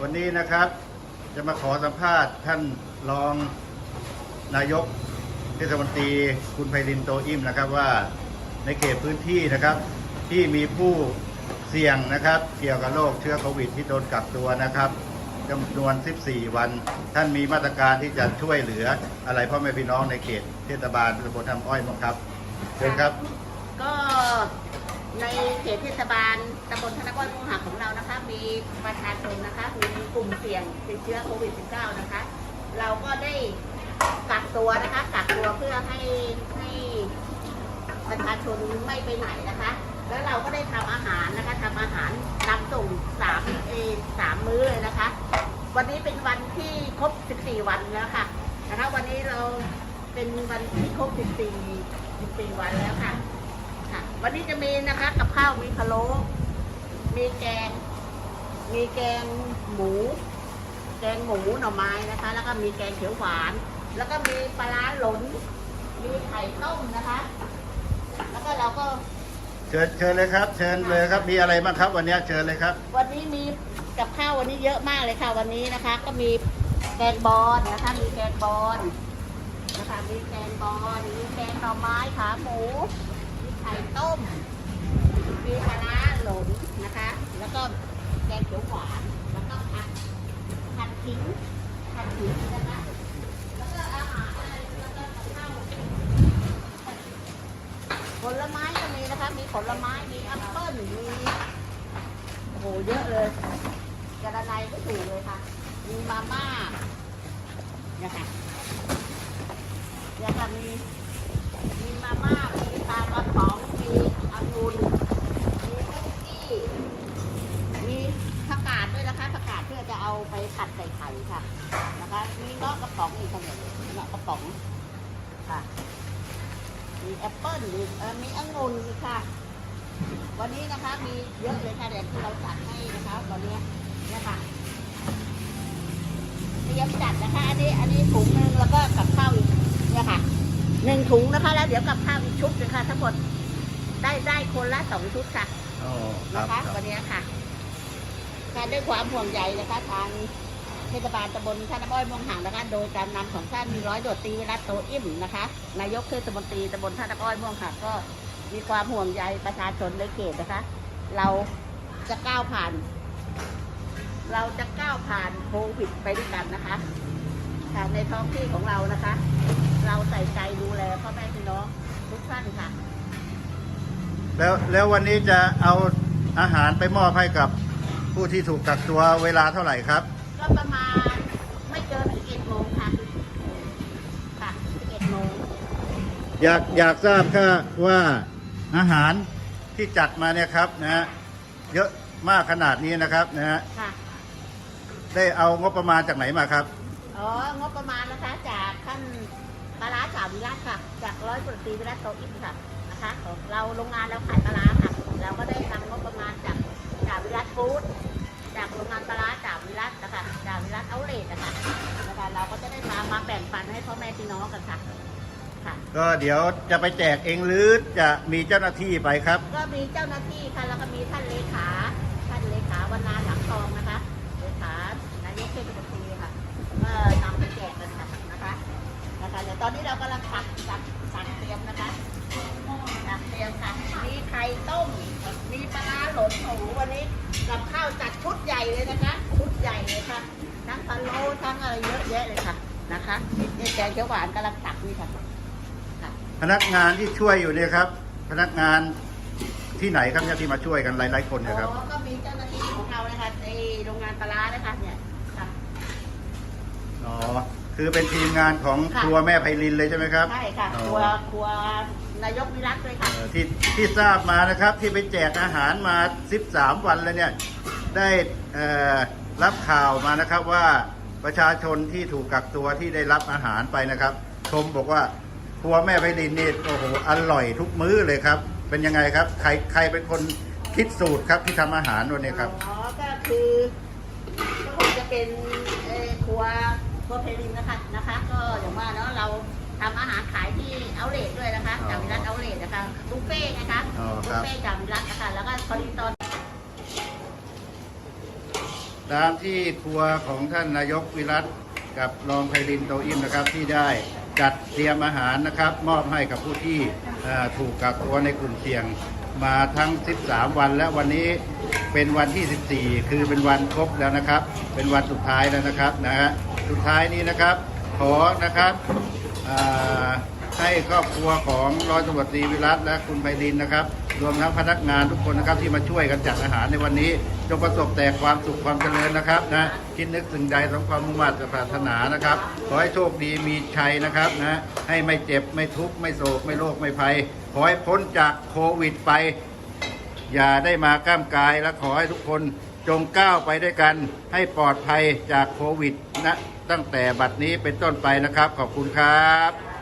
วันนี้นะครับจะมาขอสัมภาษณ์ท่านรองนายกเทศมนตรีคุณไพรินโตอิ่มนะครับว่าในเขตพื้นที่นะครับที่มีผู้เสี่ยงนะครับ เกี่ยวกับโรคเชื้อโควิดที่โดนกักตัวนะครับจำนวน 14 วัน ท่านมีมาตรการที่จะช่วยเหลืออะไรพ่อแม่พี่น้องในเขตเทศบาลตำบลทำอ้อยมั้งครับเชิญครับ ก็ ในเขตเทศบาลตำบลธนกรมุ่งหักของเรานะคะ มีประชาชนนะคะมีกลุ่มเสี่ยงติดเชื้อโควิด -19 นะคะ เราก็ได้กักตัวนะคะกักตัวเพื่อให้ให้ประชาชนไม่ไปไหนนะคะ แล้วเราก็ได้ทำอาหารนะคะทำอาหารนำส่งสามเอสามมื้อเลยนะคะ วันนี้เป็นวันที่ครบ 14 วันแล้วค่ะนะคะวันนี้เราเป็นวันที่ครบ 14 14 วันแล้วค่ะ วันนี้จะมีนะคะกับข้าวมีพะโล้มีแกง มีแกงหมู แกงหมูหน่อไม้นะคะ แล้วก็มีแกงเขียวหวาน แล้วก็มีปลาร้าหลนมีไข่ต้มนะคะ แล้วก็เราก็เชิญเชิญเลยครับ เชิญเลยครับ มีอะไรบ้างครับ วันนี้เชิญเลยครับ วันนี้มีกับข้าววันนี้เยอะมากเลยค่ะ วันนี้นะคะ ก็มีแกงบอลนะคะ มีแกงบอลนะคะ มีแกงบอลมีแกงหน่อไม้ขาหมูมี ไข่ต้ม มีปลาร้าหลนนะคะ แล้วก็แกงเขียวหวาน แล้วก็ผัดผัดขิงผัดขิงนะคะ แล้วก็อาหารอะไรแล้วก็ข้าวผลไม้ก็มีนะคะ มีผลไม้ มีแอปเปิ้ลมีโอ้โหเยอะเลยกระไดก็ถูกเลยค่ะ มีมาม่าเนี่ยค่ะเนี่ยค่ะมีมีมาม่า มีปลากระป๋องมีองุ่นมีคุกกี้มีผักกาดด้วยนะคะผักกาดเพื่อจะเอาไปผัดใส่ไข่ค่ะนะคะมีเงาะกระป๋องอีกค่ะเนี่ยเงาะกระป๋องค่ะ มีแอปเปิ้ลมีเอ่อมีองุ่นค่ะ วันนี้นะคะมีเยอะเลยค่ะเดี๋ยวที่เราจัดให้นะคะตอนนี้เนี่ยค่ะเตรียมจัดนะคะ หนึ่งถุงนะคะ แล้วเดี๋ยวกับข้าวอีกชุดหนึงค่ะ ทั้งหมดได้ได้คนละสองชุดค่ะอ๋อครันะบคะ ครับ วันนี้ค่ะการด้วยความห่วงใยนะคะ ทางเทศบาลตำบลท่าน้ำอ้อยเมองหางนะคะ โดยการนำของท่านร้อยโดดตรีวิรัตโตอิ่มนะคะ นายกเทศมนตรีตำบลท่าน้ำอ้อยเม่วงหางก็มีความห่วงใยประชาชนในเขตนะคะ เราจะก้าวผ่าน เราจะก้าวผ่านโควิดไปด้วยกันนะคะ ค่ะในท้องที่ของเรานะคะ เราใส่ใจดูแลพ่อแม่พี่น้องทุกท่านค่ะ แล้วแล้ววันนี้จะเอาอาหารไปมอบให้กับผู้ที่ถูกกักตัวเวลาเท่าไหร่ครับ ก็ประมาณไม่เกิน11โมงค่ะค่ะ11โมงอยากอยากทราบค่ะว่าอาหารที่จัดมาเนี่ยครับนะฮะเยอะมากขนาดนี้นะครับนะฮะค่ะ ได้เอางบประมาณจากไหนมาครับ อ๋องบประมาณนะคะจากท่านปลาร้าจ่าวิรัตค่ะ จากร้อยตรีวิรัตโตอิมค่ะนะคะของเราโรงงานเราขายปลาร้าค่ะ เราก็ได้นำงบประมาณจากจ่าวิรัตฟู้ดจากโรงงานปลาร้าจ่าวิรัตนะคะจ่าวิรัตเอาเลทนะคะนะคะเราก็จะได้มามาแบ่งปันให้พ่อแม่พี่น้องกันค่ะค่ะ ก็เดี๋ยวจะไปแจกเองหรือจะมีเจ้าหน้าที่ไปครับ ก็มีเจ้าหน้าที่ค่ะแล้วก็มีท่านเลขาท่านเลขาวันนาหลังทองนะคะเลขานายกเทศมนตรีค่ะก็นำไปแจกกันค่ะนะคะนะคะเดี๋ยวตอนนี้เรากำลังตักตักตักเตรียมนะคะตักเตรียมค่ะมีไข่ต้ม มีปลาร้าหลนหมูวั นนี้กับข้าวจัดชุดใหญ่เลยนะคะ ชุดใหญ่เลยค่ะ ทั้งพะโล้ทั้งอะไรเยอะแยะเลยค่ะนะคะนี่แกงเขียวหวานกำลังตักนี่ค่ะค่ะ พนักงานที่ช่วยอยู่เนี่ยครับ พนักงานที่ไหนครับเนี่ยที่มาช่วยกันหลายๆคนเนะครับ อ๋อ ก็มีเจ้าหน้าที่ของเรานะคะในโรงงานปลาร้านะคะเนี่ยค่ะ อ๋อ คือเป็นทีมงานของค่ะ ครัวแม่ไพลินเลยใช่ไหมครับใช่ค่ะอ๋อครัวครัว นายกวิรัตเลยค่ะ เอ่อที่ที่ทราบมานะครับที่ไปแจกอาหารมา 13 วันแล้วเนี่ยได้เอ่อรับข่าวมานะครับว่าประชาชนที่ถูกกักตัวที่ได้รับอาหารไปนะครับ ชมบอกว่าครัวแม่ไพลินนี่โอ้โหอร่อยทุกมื้อเลยครับ เป็นยังไงครับใครใครเป็นคนคิดสูตรครับที่ทำอาหารวันนี้ครับ อ๋อ ก็คือก็คงจะเป็นเอ่อครัวครัวเพลินนะคะนะคะ ก็อย่างว่าเนาะเรา ทำอาหารขายที่เอาเลทด้วยนะคะอ๋อจากวิรัตเอาเลทนะคะบุฟเฟ่ต์นะคะอ๋อคบุรัฟบเฟ่ต์จากวิรัตนะคะแล้วก็พอดีตอน ตามที่ครัวของท่านนายกวิรัตกับรองไพรินโตอิมนะครับที่ได้จัดเตรียมอาหารนะครับ มอบให้กับผู้ที่เอ่อถูกกักตัวในกลุ่มเสี่ยงมาทั้ง 13 วันและวันนี้เป็นวันที่ 14 คือเป็นวันครบแล้วนะครับ เป็นวันสุดท้ายแล้วนะครับนะฮะสุดท้ายนี้นะครับ ขอนะครับอ่า ให้ครอบครัวของร้อยตำรวจตรีวิรัตและคุณไพรินนะครับ รวมทั้งพนักงานทุกคนนะครับที่มาช่วยกันจัดอาหารในวันนี้ จงประสบแต่ความสุขความเจริญนะครับนะคิดนึกสิ่งใดสมความมุ่งมั่นปรารถนานะครับขอให้โชคดีมีชัยนะครับนะให้ไม่เจ็บไม่ทุกข์ไม่โศกไม่โรคไม่ภัยขอให้พ้นจากโควิดไป อย่าได้มาก้ามกายและขอให้ทุกคนจงก้าวไปด้วยกันให้ปลอดภัยจากโควิดนะ ตั้งแต่บัดนี้เป็นต้นไปนะครับ ขอบคุณครับ